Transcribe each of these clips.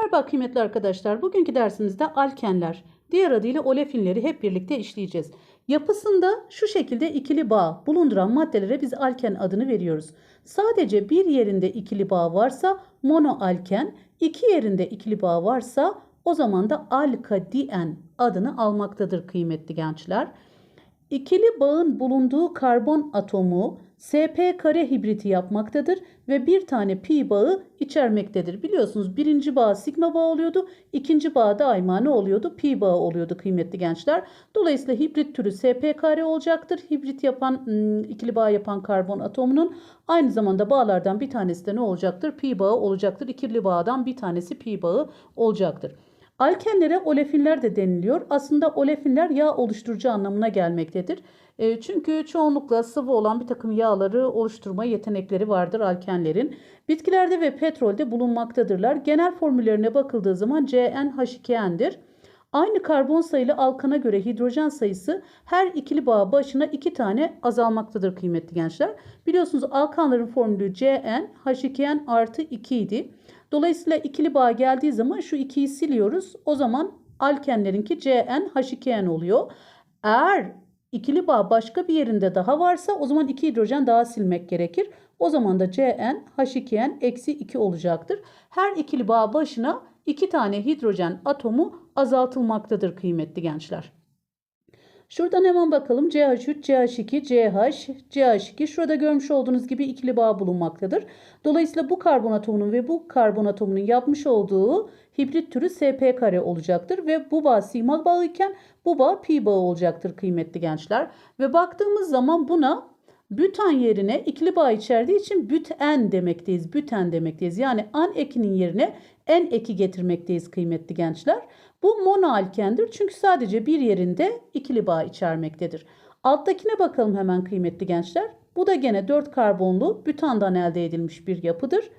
Merhaba kıymetli arkadaşlar. Bugünkü dersimizde alkenler, diğer adıyla olefinleri hep birlikte işleyeceğiz. Yapısında şu şekilde ikili bağ bulunduran maddelere biz alken adını veriyoruz. Sadece bir yerinde ikili bağ varsa monoalken, iki yerinde ikili bağ varsa o zaman da alkadien adını almaktadır kıymetli gençler. İkili bağın bulunduğu karbon atomu sp kare hibriti yapmaktadır ve bir tane pi bağı içermektedir. Biliyorsunuz birinci bağ sigma bağı oluyordu. ikinci bağ daima ne oluyordu? Pi bağı oluyordu kıymetli gençler. Dolayısıyla hibrit türü sp kare olacaktır. Hibrit yapan ım, ikili bağ yapan karbon atomunun aynı zamanda bağlardan bir tanesi de ne olacaktır? Pi bağı olacaktır. İkili bağdan bir tanesi pi bağı olacaktır. Alkenlere olefinler de deniliyor. Aslında olefinler yağ oluşturucu anlamına gelmektedir. E, çünkü çoğunlukla sıvı olan bir takım yağları oluşturma yetenekleri vardır alkenlerin. Bitkilerde ve petrolde bulunmaktadırlar. Genel formüllerine bakıldığı zaman CnH2n'dir. Aynı karbon sayılı alkana göre hidrojen sayısı her ikili bağ başına iki tane azalmaktadır kıymetli gençler. Biliyorsunuz alkanların formülü CnH2n artı 2 idi. Dolayısıyla ikili bağ geldiği zaman şu 2'yi siliyoruz. O zaman alkenlerinki CnH2n oluyor. Eğer ikili bağ başka bir yerinde daha varsa o zaman 2 hidrojen daha silmek gerekir. O zaman da CnH2n eksi 2 olacaktır. Her ikili bağ başına 2 tane hidrojen atomu azaltılmaktadır kıymetli gençler. Şuradan hemen bakalım. CH3, CH2, CH, CH2. Şurada görmüş olduğunuz gibi ikili bağ bulunmaktadır. Dolayısıyla bu karbon atomunun ve bu karbon atomunun yapmış olduğu hibrit türü sp kare olacaktır. Ve bu bağ sigma bağı iken bu bağ pi bağı olacaktır kıymetli gençler. Ve baktığımız zaman buna Bütan yerine ikili bağ içerdiği için büten demekteyiz. Büten demekteyiz. Yani an ekinin yerine en eki getirmekteyiz kıymetli gençler. Bu monoalkendir çünkü sadece bir yerinde ikili bağ içermektedir. Alttakine bakalım hemen kıymetli gençler. Bu da gene 4 karbonlu bütandan elde edilmiş bir yapıdır.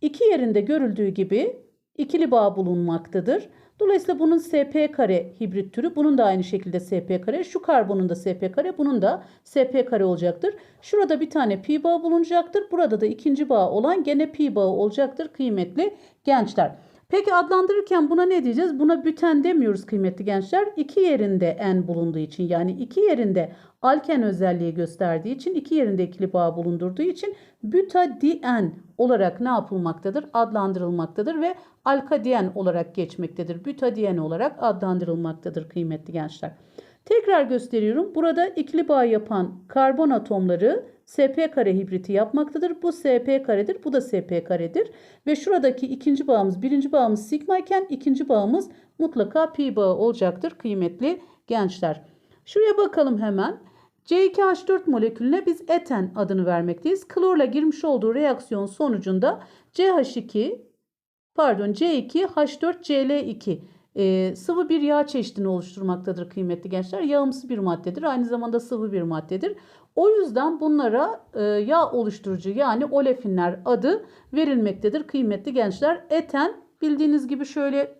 İki yerinde görüldüğü gibi ikili bağ bulunmaktadır. Dolayısıyla bunun sp kare hibrit türü. Bunun da aynı şekilde sp kare. Şu karbonun da sp kare. Bunun da sp kare olacaktır. Şurada bir tane pi bağı bulunacaktır. Burada da ikinci bağ olan gene pi bağı olacaktır kıymetli gençler. Peki adlandırırken buna ne diyeceğiz? Buna büten demiyoruz kıymetli gençler. İki yerinde en bulunduğu için yani iki yerinde alken özelliği gösterdiği için iki yerinde ikili bağ bulundurduğu için butadien olarak ne yapılmaktadır? Adlandırılmaktadır ve alkadien olarak geçmektedir. Butadien olarak adlandırılmaktadır kıymetli gençler. Tekrar gösteriyorum. Burada ikili bağ yapan karbon atomları sp kare hibriti yapmaktadır. Bu sp karedir. Bu da sp karedir. Ve şuradaki ikinci bağımız birinci bağımız sigma iken ikinci bağımız mutlaka pi bağı olacaktır kıymetli gençler. Şuraya bakalım hemen. C2H4 molekülüne biz eten adını vermekteyiz. Klorla girmiş olduğu reaksiyon sonucunda CH2 pardon C2H4Cl2 e, sıvı bir yağ çeşidini oluşturmaktadır kıymetli gençler. Yağımsı bir maddedir. Aynı zamanda sıvı bir maddedir. O yüzden bunlara e, yağ oluşturucu yani olefinler adı verilmektedir kıymetli gençler. Eten bildiğiniz gibi şöyle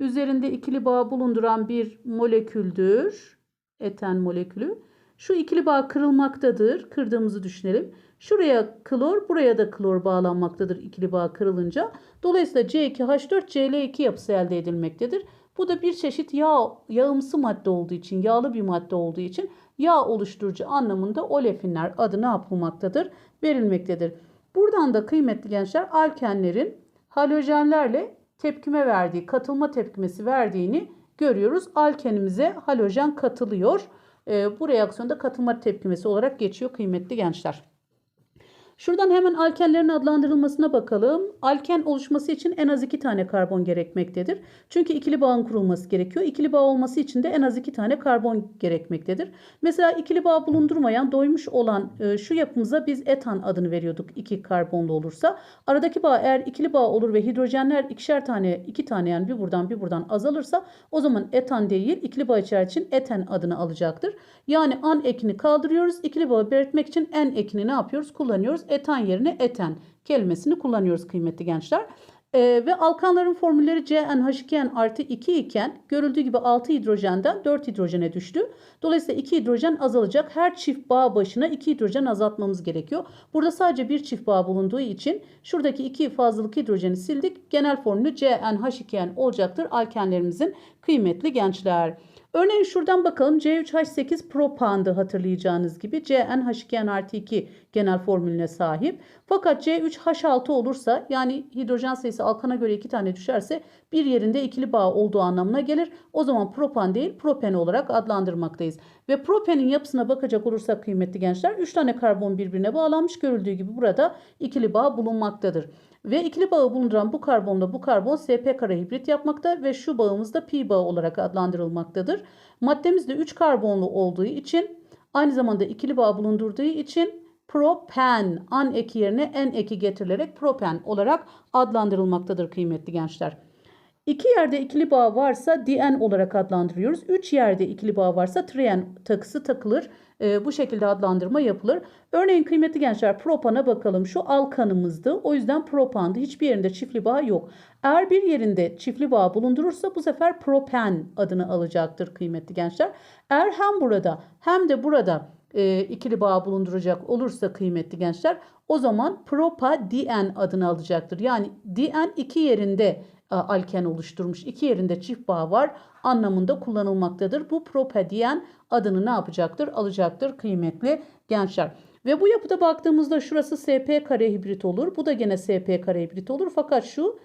üzerinde ikili bağ bulunduran bir moleküldür. Eten molekülü. Şu ikili bağ kırılmaktadır. Kırdığımızı düşünelim. Şuraya klor, buraya da klor bağlanmaktadır ikili bağ kırılınca. Dolayısıyla C2H4Cl2 yapısı elde edilmektedir. Bu da bir çeşit yağ, yağımsı madde olduğu için, yağlı bir madde olduğu için yağ oluşturucu anlamında olefinler adı ne yapılmaktadır? Verilmektedir. Buradan da kıymetli gençler alkenlerin halojenlerle tepkime verdiği, katılma tepkimesi verdiğini görüyoruz. Alkenimize halojen katılıyor. Bu reaksiyonda katılma tepkimesi olarak geçiyor kıymetli gençler. Şuradan hemen alkenlerin adlandırılmasına bakalım. Alken oluşması için en az iki tane karbon gerekmektedir. Çünkü ikili bağın kurulması gerekiyor. İkili bağ olması için de en az iki tane karbon gerekmektedir. Mesela ikili bağ bulundurmayan, doymuş olan e, şu yapımıza biz etan adını veriyorduk. iki karbonlu olursa. Aradaki bağ eğer ikili bağ olur ve hidrojenler ikişer tane, iki tane yani bir buradan bir buradan azalırsa o zaman etan değil ikili bağ içer için eten adını alacaktır. Yani an ekini kaldırıyoruz. İkili bağı belirtmek için en ekini ne yapıyoruz? Kullanıyoruz etan yerine eten kelimesini kullanıyoruz kıymetli gençler. Ee, ve alkanların formülleri CnH2n artı 2 iken görüldüğü gibi 6 hidrojenden 4 hidrojene düştü. Dolayısıyla 2 hidrojen azalacak. Her çift bağ başına 2 hidrojen azaltmamız gerekiyor. Burada sadece bir çift bağ bulunduğu için şuradaki 2 fazlalık hidrojeni sildik. Genel formülü CnH2n olacaktır alkenlerimizin kıymetli gençler. Örneğin şuradan bakalım C3H8 propandı hatırlayacağınız gibi CnH2n artı 2 genel formülüne sahip. Fakat C3H6 olursa yani hidrojen sayısı alkana göre 2 tane düşerse bir yerinde ikili bağ olduğu anlamına gelir. O zaman propan değil propen olarak adlandırmaktayız. Ve propenin yapısına bakacak olursak kıymetli gençler 3 tane karbon birbirine bağlanmış görüldüğü gibi burada ikili bağ bulunmaktadır. Ve ikili bağı bulunduran bu karbonla bu karbon sp kara hibrit yapmakta ve şu bağımız da pi bağı olarak adlandırılmaktadır. Maddemiz de 3 karbonlu olduğu için aynı zamanda ikili bağ bulundurduğu için propen an eki yerine en eki getirilerek propen olarak adlandırılmaktadır kıymetli gençler. İki yerde ikili bağ varsa dien olarak adlandırıyoruz. Üç yerde ikili bağ varsa trien takısı takılır. E, bu şekilde adlandırma yapılır. Örneğin kıymetli gençler propana bakalım. Şu alkanımızdı. O yüzden propandı. Hiçbir yerinde çiftli bağ yok. Eğer bir yerinde çiftli bağ bulundurursa bu sefer propen adını alacaktır kıymetli gençler. Eğer hem burada hem de burada e, ikili bağ bulunduracak olursa kıymetli gençler o zaman propadien adını alacaktır. Yani dien iki yerinde alken oluşturmuş. iki yerinde çift bağ var anlamında kullanılmaktadır. Bu propedien adını ne yapacaktır? Alacaktır kıymetli gençler. Ve bu yapıda baktığımızda şurası SP kare hibrit olur. Bu da gene SP kare hibrit olur. Fakat şu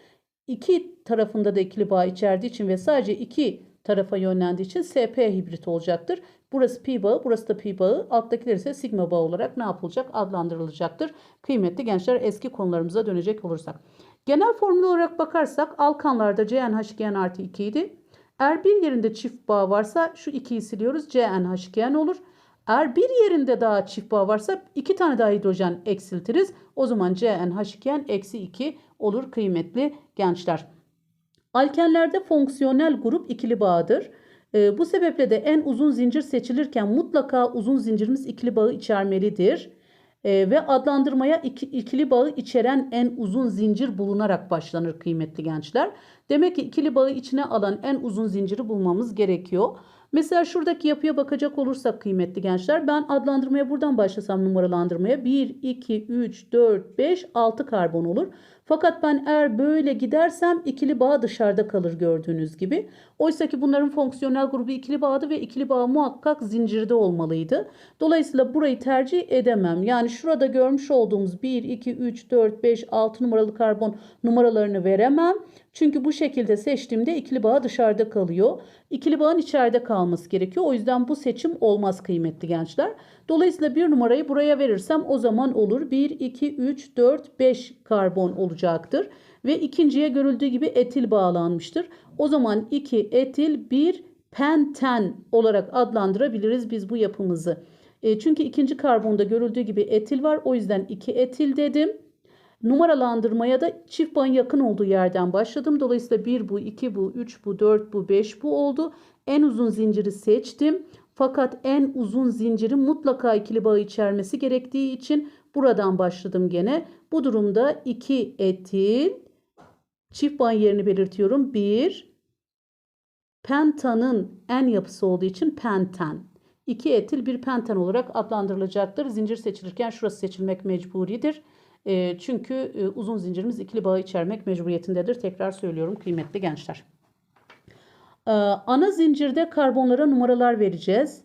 iki tarafında da ikili bağ içerdiği için ve sadece iki tarafa yönlendiği için SP hibrit olacaktır. Burası pi bağı, burası da pi bağı. Alttakiler ise sigma bağı olarak ne yapılacak? Adlandırılacaktır. Kıymetli gençler eski konularımıza dönecek olursak. Genel formül olarak bakarsak alkanlarda CnH2n artı 2 idi. Eğer bir yerinde çift bağ varsa şu 2'yi siliyoruz. CnH2n olur. Eğer bir yerinde daha çift bağ varsa iki tane daha hidrojen eksiltiriz. O zaman CnH2n eksi 2 olur kıymetli gençler. Alkenlerde fonksiyonel grup ikili bağdır. E, bu sebeple de en uzun zincir seçilirken mutlaka uzun zincirimiz ikili bağı içermelidir. E, ve adlandırmaya iki, ikili bağı içeren en uzun zincir bulunarak başlanır kıymetli gençler. Demek ki ikili bağı içine alan en uzun zinciri bulmamız gerekiyor. Mesela şuradaki yapıya bakacak olursak kıymetli gençler ben adlandırmaya buradan başlasam numaralandırmaya 1, 2, 3, 4, 5, 6 karbon olur. Fakat ben eğer böyle gidersem ikili bağ dışarıda kalır gördüğünüz gibi. Oysa ki bunların fonksiyonel grubu ikili bağdı ve ikili bağ muhakkak zincirde olmalıydı. Dolayısıyla burayı tercih edemem. Yani şurada görmüş olduğumuz 1, 2, 3, 4, 5, 6 numaralı karbon numaralarını veremem. Çünkü bu şekilde seçtiğimde ikili bağ dışarıda kalıyor. İkili bağın içeride kalması gerekiyor. O yüzden bu seçim olmaz kıymetli gençler. Dolayısıyla bir numarayı buraya verirsem o zaman olur. 1, 2, 3, 4, 5 karbon olacaktır. Ve ikinciye görüldüğü gibi etil bağlanmıştır. O zaman 2 etil 1 penten olarak adlandırabiliriz biz bu yapımızı. E, çünkü ikinci karbonda görüldüğü gibi etil var. O yüzden 2 etil dedim. Numaralandırmaya da çift bağın yakın olduğu yerden başladım. Dolayısıyla 1 bu, 2 bu, 3 bu, 4 bu, 5 bu oldu. En uzun zinciri seçtim. Fakat en uzun zincirin mutlaka ikili bağı içermesi gerektiği için buradan başladım gene. Bu durumda 2 etil çift bağın yerini belirtiyorum. 1 pentanın en yapısı olduğu için penten. 2 etil bir penten olarak adlandırılacaktır. Zincir seçilirken şurası seçilmek mecburidir. E, çünkü e, uzun zincirimiz ikili bağı içermek mecburiyetindedir. Tekrar söylüyorum kıymetli gençler. E, ana zincirde karbonlara numaralar vereceğiz.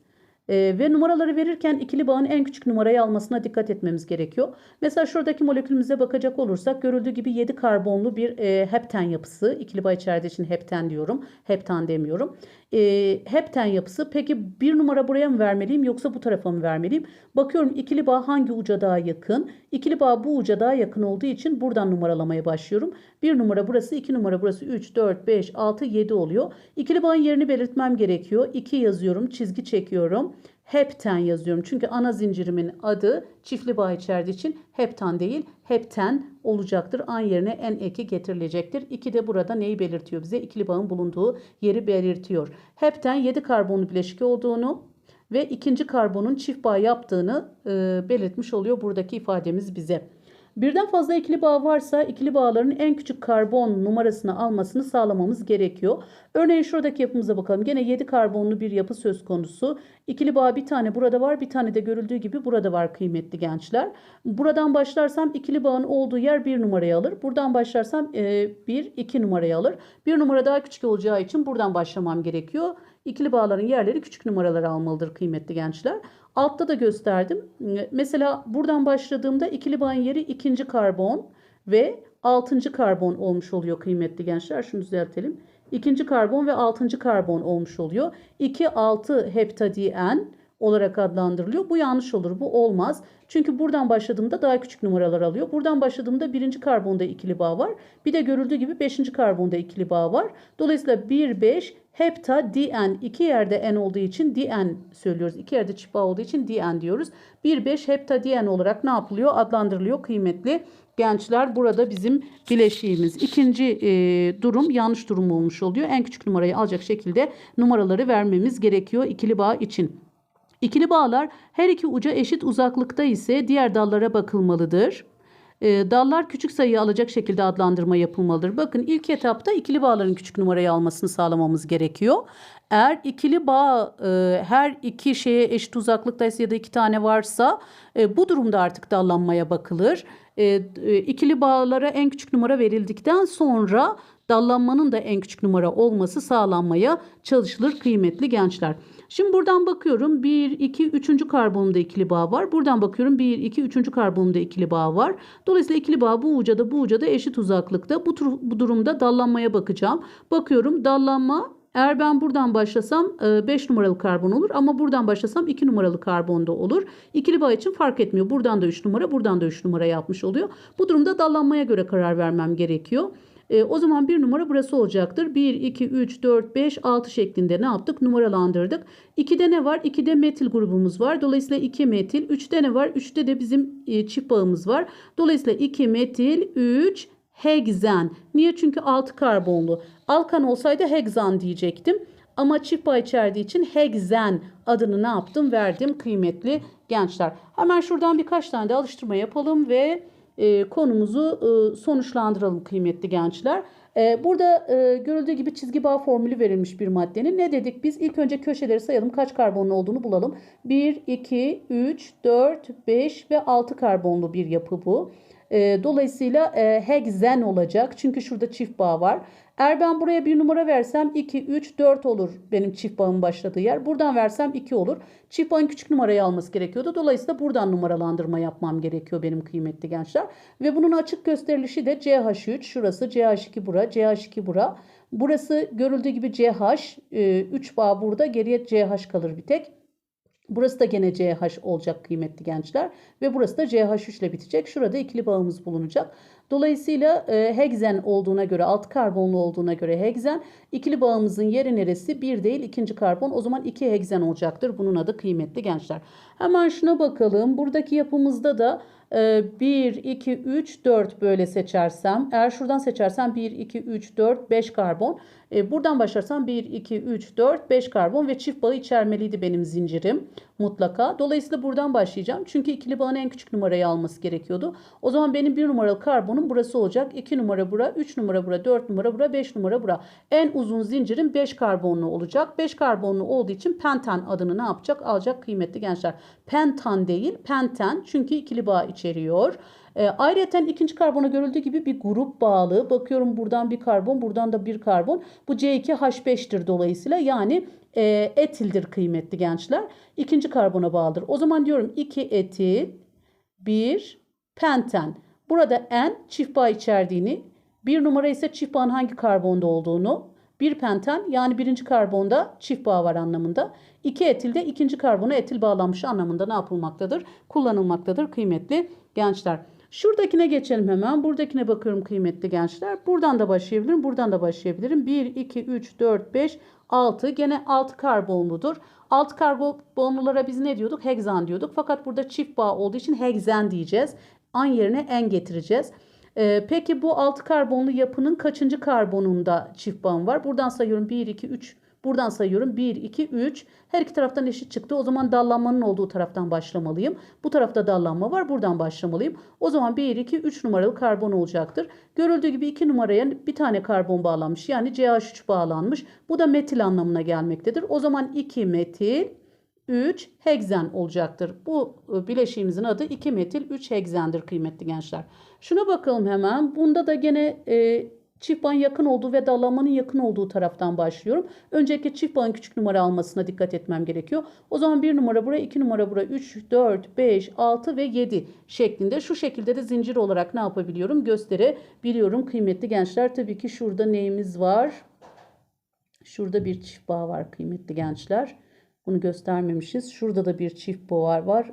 E, ve numaraları verirken ikili bağın en küçük numarayı almasına dikkat etmemiz gerekiyor. Mesela şuradaki molekülümüze bakacak olursak görüldüğü gibi 7 karbonlu bir e, hepten yapısı. İkili bağ içerdiği için hepten diyorum. Heptan demiyorum. E, hepten yapısı. Peki bir numara buraya mı vermeliyim yoksa bu tarafa mı vermeliyim? Bakıyorum ikili bağ hangi uca daha yakın? İkili bağ bu uca daha yakın olduğu için buradan numaralamaya başlıyorum. Bir numara burası, iki numara burası 3, 4, 5, 6, 7 oluyor. İkili bağın yerini belirtmem gerekiyor. 2 yazıyorum, çizgi çekiyorum hepten yazıyorum. Çünkü ana zincirimin adı çiftli bağ içerdiği için heptan değil hepten olacaktır. An yerine en eki getirilecektir. 2 de burada neyi belirtiyor bize? İkili bağın bulunduğu yeri belirtiyor. Hepten 7 karbonlu bileşik olduğunu ve ikinci karbonun çift bağ yaptığını e, belirtmiş oluyor buradaki ifademiz bize. Birden fazla ikili bağ varsa ikili bağların en küçük karbon numarasını almasını sağlamamız gerekiyor. Örneğin şuradaki yapımıza bakalım. Gene 7 karbonlu bir yapı söz konusu. İkili bağ bir tane burada var, bir tane de görüldüğü gibi burada var kıymetli gençler. Buradan başlarsam ikili bağın olduğu yer 1 numarayı alır. Buradan başlarsam 1, 2 numarayı alır. 1 numara daha küçük olacağı için buradan başlamam gerekiyor. İkili bağların yerleri küçük numaraları almalıdır kıymetli gençler. Altta da gösterdim. Mesela buradan başladığımda ikili bağın yeri ikinci karbon ve altıncı karbon olmuş oluyor kıymetli gençler. Şunu düzeltelim. İkinci karbon ve altıncı karbon olmuş oluyor. 2, 6 heptadien olarak adlandırılıyor. Bu yanlış olur. Bu olmaz. Çünkü buradan başladığımda daha küçük numaralar alıyor. Buradan başladığımda birinci karbonda ikili bağ var. Bir de görüldüğü gibi beşinci karbonda ikili bağ var. Dolayısıyla 1, 5 hepta dn iki yerde n olduğu için dn söylüyoruz. İki yerde çift bağ olduğu için dn diyoruz. 1, 5 hepta dn olarak ne yapılıyor? Adlandırılıyor kıymetli gençler. Burada bizim bileşiğimiz. İkinci e, durum yanlış durum olmuş oluyor. En küçük numarayı alacak şekilde numaraları vermemiz gerekiyor ikili bağ için. İkili bağlar her iki uca eşit uzaklıkta ise diğer dallara bakılmalıdır. E, dallar küçük sayıyı alacak şekilde adlandırma yapılmalıdır. Bakın ilk etapta ikili bağların küçük numarayı almasını sağlamamız gerekiyor. Eğer ikili bağ e, her iki şeye eşit uzaklıktaysa ya da iki tane varsa e, bu durumda artık dallanmaya bakılır. E, e, ikili bağlara en küçük numara verildikten sonra dallanmanın da en küçük numara olması sağlanmaya çalışılır kıymetli gençler. Şimdi buradan bakıyorum 1, 2, 3. karbonda ikili bağ var. Buradan bakıyorum 1, 2, 3. karbonda ikili bağ var. Dolayısıyla ikili bağ bu uca da bu uca da eşit uzaklıkta. Bu, bu durumda dallanmaya bakacağım. Bakıyorum dallanma eğer ben buradan başlasam 5 numaralı karbon olur ama buradan başlasam 2 numaralı karbon da olur. İkili bağ için fark etmiyor. Buradan da 3 numara, buradan da 3 numara yapmış oluyor. Bu durumda dallanmaya göre karar vermem gerekiyor. E, o zaman bir numara burası olacaktır. 1, 2, 3, 4, 5, 6 şeklinde ne yaptık? Numaralandırdık. 2'de ne var? 2'de metil grubumuz var. Dolayısıyla 2 metil. 3'te ne var? 3'te de bizim e, çift bağımız var. Dolayısıyla 2 metil, 3 hegzen. Niye? Çünkü 6 karbonlu. Alkan olsaydı hegzan diyecektim. Ama çift bağ içerdiği için hegzen adını ne yaptım? Verdim kıymetli gençler. Hemen şuradan birkaç tane de alıştırma yapalım ve e, konumuzu e, sonuçlandıralım kıymetli gençler. E, burada e, görüldüğü gibi çizgi bağ formülü verilmiş bir maddenin. Ne dedik biz? İlk önce köşeleri sayalım. Kaç karbonlu olduğunu bulalım. 1, 2, 3, 4, 5 ve 6 karbonlu bir yapı bu. E, dolayısıyla e, hexen olacak. Çünkü şurada çift bağ var. Eğer ben buraya bir numara versem 2, 3, 4 olur benim çift bağın başladığı yer. Buradan versem 2 olur. Çift bağın küçük numarayı alması gerekiyordu. Dolayısıyla buradan numaralandırma yapmam gerekiyor benim kıymetli gençler. Ve bunun açık gösterilişi de CH3. Şurası CH2 bura, CH2 bura. Burası görüldüğü gibi CH. 3 bağ burada geriye CH kalır bir tek. Burası da gene CH olacak kıymetli gençler. Ve burası da CH3 ile bitecek. Şurada ikili bağımız bulunacak. Dolayısıyla e, hegzen olduğuna göre, alt karbonlu olduğuna göre hegzen. ikili bağımızın yeri neresi? Bir değil, ikinci karbon. O zaman iki hegzen olacaktır. Bunun adı kıymetli gençler. Hemen şuna bakalım. Buradaki yapımızda da 1, 2, 3, 4 böyle seçersem. Eğer şuradan seçersem 1, 2, 3, 4, 5 karbon. E, buradan başlarsam 1, 2, 3, 4, 5 karbon ve çift bağı içermeliydi benim zincirim mutlaka. Dolayısıyla buradan başlayacağım. Çünkü ikili bağın en küçük numarayı alması gerekiyordu. O zaman benim 1 numaralı karbonum burası olacak. 2 numara bura, 3 numara bura, 4 numara bura, 5 numara bura. En uzun zincirim 5 karbonlu olacak. 5 karbonlu olduğu için penten adını ne yapacak? Alacak kıymetli gençler. Pentan değil, penten çünkü ikili bağ içeriyor. E, ayrıca ikinci karbona görüldüğü gibi bir grup bağlı. Bakıyorum buradan bir karbon, buradan da bir karbon. Bu C2H5'tir dolayısıyla. Yani e, etildir kıymetli gençler. İkinci karbona bağlıdır. O zaman diyorum 2 etil, 1 penten. Burada N çift bağ içerdiğini, bir numara ise çift bağın hangi karbonda olduğunu, bir penten yani birinci karbonda çift bağ var anlamında. İki etilde ikinci karbona etil bağlanmış anlamında ne yapılmaktadır? Kullanılmaktadır kıymetli gençler. Şuradakine geçelim hemen. Buradakine bakıyorum kıymetli gençler. Buradan da başlayabilirim. Buradan da başlayabilirim. 1, 2, 3, 4, 5, 6. Gene 6 karbonludur. 6 karbonlulara biz ne diyorduk? Hegzan diyorduk. Fakat burada çift bağ olduğu için hegzen diyeceğiz. An yerine en getireceğiz. Ee, peki bu 6 karbonlu yapının kaçıncı karbonunda çift bağım var? Buradan sayıyorum 1, 2, 3 Buradan sayıyorum 1, 2, 3. Her iki taraftan eşit çıktı. O zaman dallanmanın olduğu taraftan başlamalıyım. Bu tarafta dallanma var. Buradan başlamalıyım. O zaman 1, 2, 3 numaralı karbon olacaktır. Görüldüğü gibi 2 numaraya bir tane karbon bağlanmış. Yani CH3 bağlanmış. Bu da metil anlamına gelmektedir. O zaman 2 metil 3 hegzen olacaktır. Bu e, bileşiğimizin adı 2 metil 3 hegzendir kıymetli gençler. Şuna bakalım hemen. Bunda da gene e, çift bağın yakın olduğu ve dallanmanın yakın olduğu taraftan başlıyorum. Öncelikle çift bağın küçük numara almasına dikkat etmem gerekiyor. O zaman 1 numara buraya, 2 numara buraya, 3, 4, 5, 6 ve 7 şeklinde. Şu şekilde de zincir olarak ne yapabiliyorum? Gösterebiliyorum kıymetli gençler. Tabii ki şurada neyimiz var? Şurada bir çift bağ var kıymetli gençler. Bunu göstermemişiz. Şurada da bir çift bağ var.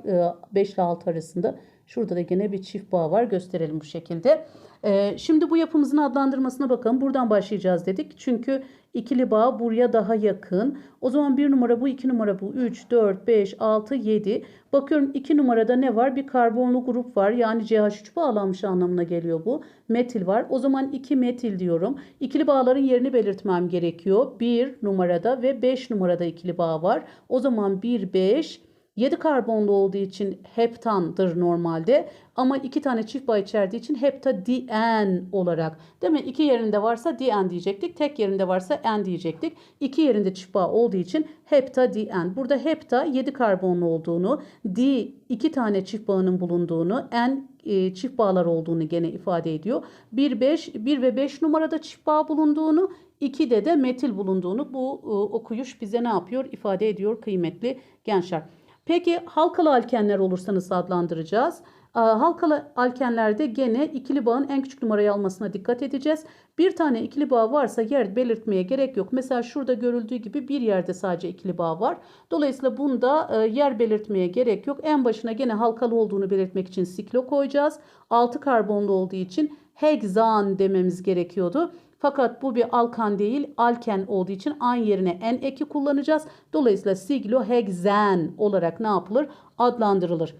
5 ile 6 arasında. Şurada da gene bir çift bağ var. Gösterelim bu şekilde. Ee, şimdi bu yapımızın adlandırmasına bakalım. Buradan başlayacağız dedik. Çünkü ikili bağ buraya daha yakın. O zaman 1 numara bu, 2 numara bu, 3, 4, 5, 6, 7. Bakıyorum 2 numarada ne var? Bir karbonlu grup var. Yani CH3 bağlanmış anlamına geliyor bu. Metil var. O zaman 2 metil diyorum. İkili bağların yerini belirtmem gerekiyor. 1 numarada ve 5 numarada ikili bağ var. O zaman 1, 5, 7 karbonlu olduğu için heptandır normalde ama iki tane çift bağ içerdiği için heptadien olarak değil mi? İki yerinde varsa dien diyecektik. Tek yerinde varsa en diyecektik. İki yerinde çift bağ olduğu için heptadien. Burada hepta 7 karbonlu olduğunu, di iki tane çift bağının bulunduğunu, en e, çift bağlar olduğunu gene ifade ediyor. 1 5 1 ve 5 numarada çift bağ bulunduğunu, 2'de de metil bulunduğunu bu e, okuyuş bize ne yapıyor? ifade ediyor kıymetli gençler. Peki halkalı alkenler olursa nasıl adlandıracağız? Halkalı alkenlerde gene ikili bağın en küçük numarayı almasına dikkat edeceğiz. Bir tane ikili bağ varsa yer belirtmeye gerek yok. Mesela şurada görüldüğü gibi bir yerde sadece ikili bağ var. Dolayısıyla bunda yer belirtmeye gerek yok. En başına gene halkalı olduğunu belirtmek için siklo koyacağız. 6 karbonlu olduğu için hegzan dememiz gerekiyordu. Fakat bu bir alkan değil, alken olduğu için an yerine en eki kullanacağız. Dolayısıyla siglohexen olarak ne yapılır? Adlandırılır.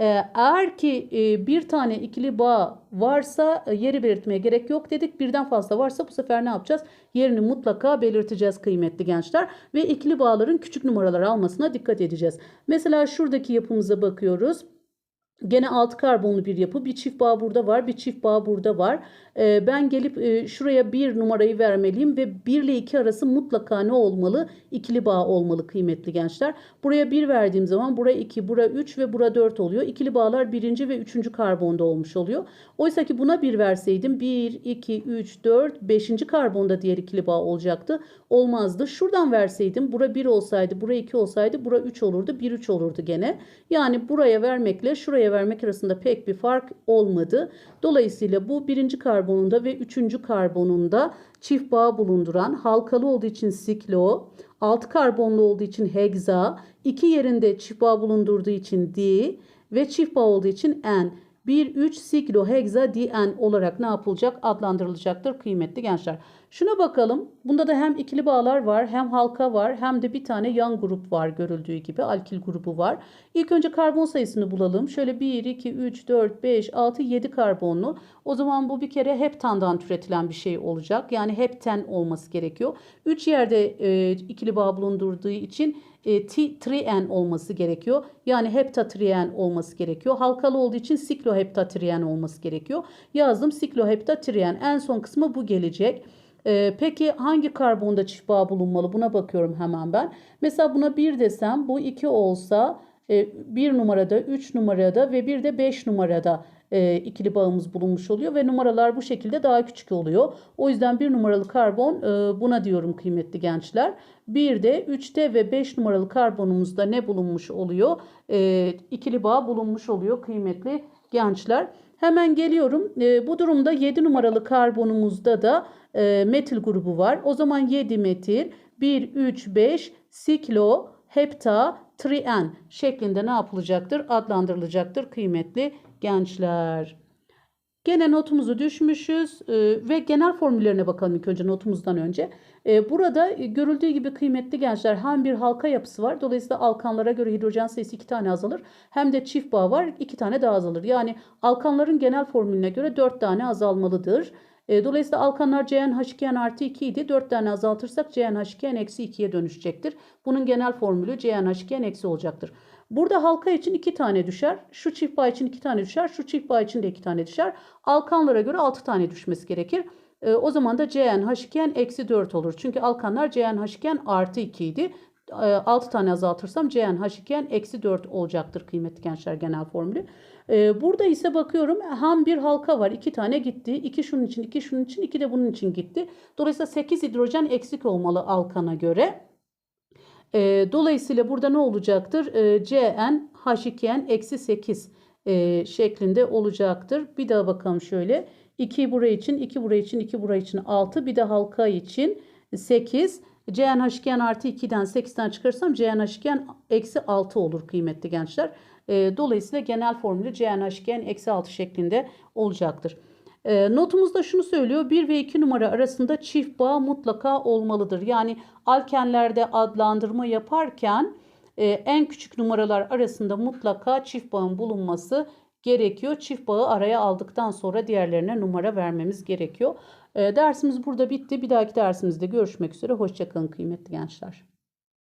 Ee, eğer ki e, bir tane ikili bağ varsa e, yeri belirtmeye gerek yok dedik. Birden fazla varsa bu sefer ne yapacağız? Yerini mutlaka belirteceğiz kıymetli gençler. Ve ikili bağların küçük numaraları almasına dikkat edeceğiz. Mesela şuradaki yapımıza bakıyoruz. Gene 6 karbonlu bir yapı. Bir çift bağ burada var. Bir çift bağ burada var. Ee, ben gelip e, şuraya bir numarayı vermeliyim ve 1 ile 2 arası mutlaka ne olmalı? İkili bağ olmalı kıymetli gençler. Buraya 1 verdiğim zaman buraya 2, buraya 3 ve buraya 4 oluyor. İkili bağlar 1. ve 3. karbonda olmuş oluyor. Oysa ki buna 1 verseydim 1, 2, 3, 4, 5. karbonda diğer ikili bağ olacaktı. Olmazdı. Şuradan verseydim bura 1 olsaydı, buraya 2 olsaydı bura 3 olurdu. 1, 3 olurdu gene. Yani buraya vermekle şuraya vermek arasında pek bir fark olmadı. Dolayısıyla bu birinci karbonunda ve üçüncü karbonunda çift bağ bulunduran halkalı olduğu için siklo, alt karbonlu olduğu için hegza, iki yerinde çift bağ bulundurduğu için di ve çift bağ olduğu için en. 1-3 siklohexadien olarak ne yapılacak? Adlandırılacaktır kıymetli gençler. Şuna bakalım. Bunda da hem ikili bağlar var hem halka var hem de bir tane yan grup var görüldüğü gibi. Alkil grubu var. İlk önce karbon sayısını bulalım. Şöyle 1, 2, 3, 4, 5, 6, 7 karbonlu. O zaman bu bir kere heptandan türetilen bir şey olacak. Yani hepten olması gerekiyor. 3 yerde e, ikili bağ bulundurduğu için e, trien olması gerekiyor. Yani heptatrien olması gerekiyor. Halkalı olduğu için sikloheptatrien olması gerekiyor. Yazdım sikloheptatrien. En son kısmı bu gelecek. Ee, peki hangi karbonda çift bağ bulunmalı? Buna bakıyorum hemen ben. Mesela buna 1 desem bu 2 olsa 1 e, numarada, 3 numarada ve bir de 5 numarada e, ikili bağımız bulunmuş oluyor ve numaralar bu şekilde daha küçük oluyor. O yüzden bir numaralı karbon e, buna diyorum kıymetli gençler. Bir de 3'te ve 5 numaralı karbonumuzda ne bulunmuş oluyor? E, ikili bağ bulunmuş oluyor kıymetli gençler. Hemen geliyorum. E, bu durumda 7 numaralı karbonumuzda da e, metil grubu var. O zaman 7 metil 1, 3, 5 siklo, hepta, trien şeklinde ne yapılacaktır? Adlandırılacaktır kıymetli gençler. Gene notumuzu düşmüşüz e, ve genel formüllerine bakalım ilk önce notumuzdan önce. E, burada görüldüğü gibi kıymetli gençler hem bir halka yapısı var. Dolayısıyla alkanlara göre hidrojen sayısı 2 tane azalır. Hem de çift bağ var 2 tane daha azalır. Yani alkanların genel formülüne göre 4 tane azalmalıdır. E, dolayısıyla alkanlar CnH2n artı 2 idi. 4 tane azaltırsak CnH2n eksi 2'ye dönüşecektir. Bunun genel formülü CnH2n eksi olacaktır. Burada halka için 2 tane düşer. Şu çift bağ için 2 tane düşer. Şu çift bağ için de 2 tane düşer. Alkanlara göre 6 tane düşmesi gerekir. E, o zaman da CnH2n eksi 4 olur. Çünkü alkanlar CnH2n artı 2 idi. 6 tane azaltırsam CnH2n eksi 4 olacaktır kıymetli gençler genel formülü. Ee, burada ise bakıyorum ham bir halka var. 2 tane gitti. 2 şunun için, 2 şunun için, 2 de bunun için gitti. Dolayısıyla 8 hidrojen eksik olmalı alkana göre. Ee, dolayısıyla burada ne olacaktır? Ee, Cn H2n eksi 8 e, şeklinde olacaktır. Bir daha bakalım şöyle. 2 buraya için, 2 buraya için, 2 buraya için 6. Bir de halka için 8. CnH2n artı 2'den 8'den çıkarsam CnH2n eksi 6 olur kıymetli gençler. E, dolayısıyla genel formülü CnH2n eksi 6 şeklinde olacaktır. E, notumuzda şunu söylüyor. 1 ve 2 numara arasında çift bağ mutlaka olmalıdır. Yani alkenlerde adlandırma yaparken e, en küçük numaralar arasında mutlaka çift bağın bulunması gerekiyor. Çift bağı araya aldıktan sonra diğerlerine numara vermemiz gerekiyor. E, dersimiz burada bitti. Bir dahaki dersimizde görüşmek üzere. Hoşçakalın kıymetli gençler.